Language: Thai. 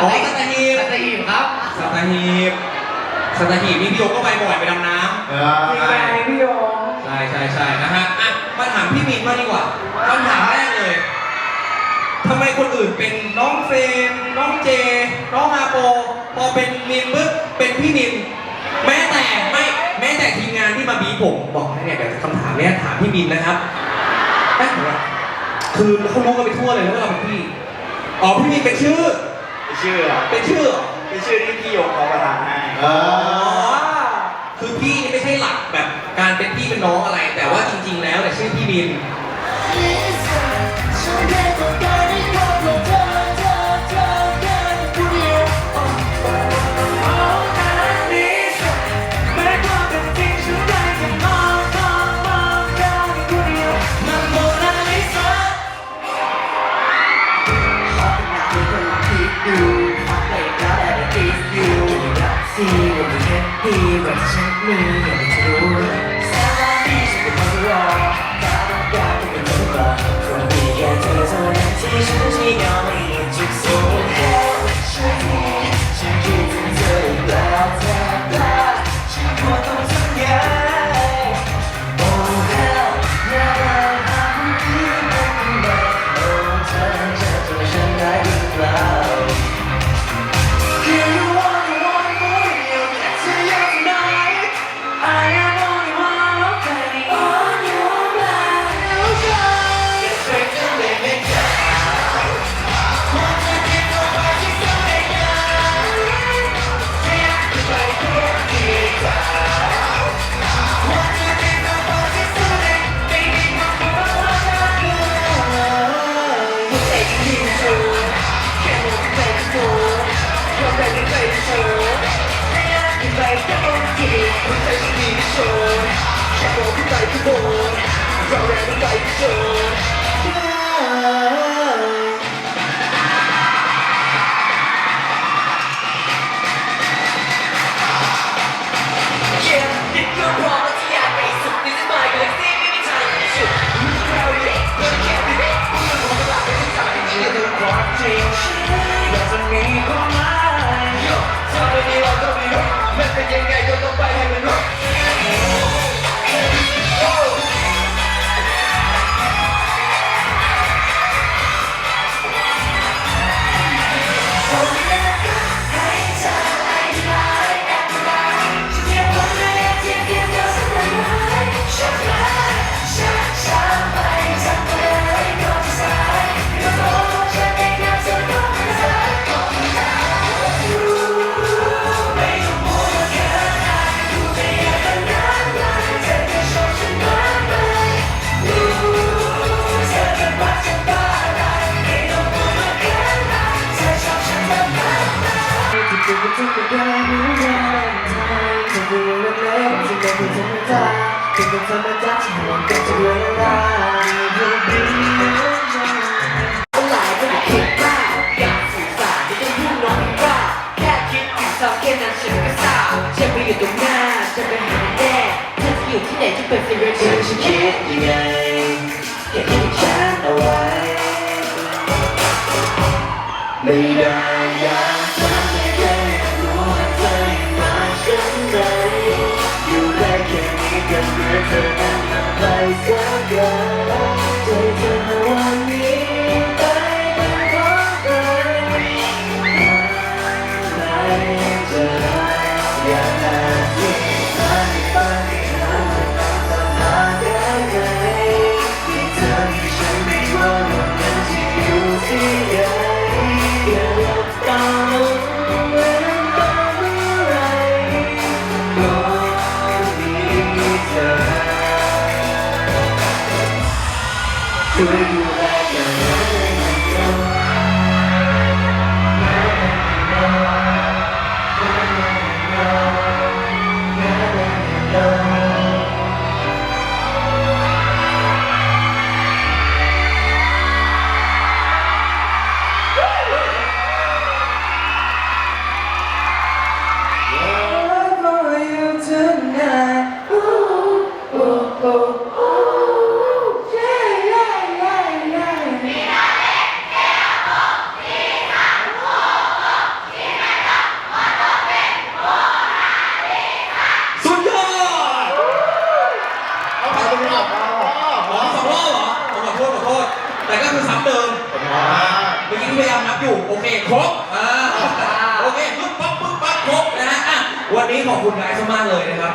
อ๋อสัตหีบสัตหีบครับสัตหีบสัตหีบนี่พี่โยก็ไปบ่อยไปดำน้ำเออจริงไหมพี่โยงใช่ใช่ใช่นะฮะอะมาถามพี่มินมางดีกว่าคำถามแรกเลยทำไมคนอื่นเป็นน้องเฟรมน้องเจ น้องอาโป พอเป็นมินปึ๊บเป็นพี่มินแม้แต่ไม่แม้แต่ทีมงานที่มาบีบผมบอกให้เนี่ยเดี๋ยวคำถามเนี้ยถามพี่มินนะครับแป๊บนึงนะคือเขารู้กันไปทั่วเลยนะว่าเราเป็นพี่อ๋อพี่มินเป็นชื่อ ชื่ออะเป็นชื่อเหรอเป็นชื่อที่พี่โยงเขาประทานให้เออ๋อ อคือพี่นี่ไม่ใช่หลักแบบการเป็นพี่เป็นน้องอะไร แต่ว่าจริงๆแล้วเนี่ยชื่อพี่มิ ดีกว่าฉันมีอย่างรู้ ไม่เป็นยังไงก็ต้องไปให้มันรู้ เป็นธรรมดาที่มันก็จะเวลาอยู่ดีหลายคนคิดว่าอยากสื่อสารไม่ต้องพูดน้องว่าแค่คิดถึงเธอแค่นั้นฉันก็เศร้าฉันไปอยู่ตรงหน้าฉันไปหาแน่เธอจะอยู่ที่ไหนจะเป็นสิ่งที่ฉันจะคิดยังไงแค่คิดฉันเอาไว้ไม่ได้ ช่ว แต่ก็คือซ้ำเดิมเมื่อกี้ที่พยายามนับอยู่ โอเค ครบอ่าโอเคปึ๊บปั๊บปึ๊บปั๊บครบนะฮะอะวันนี้ขอบคุณไกด์มากเลยนะครับ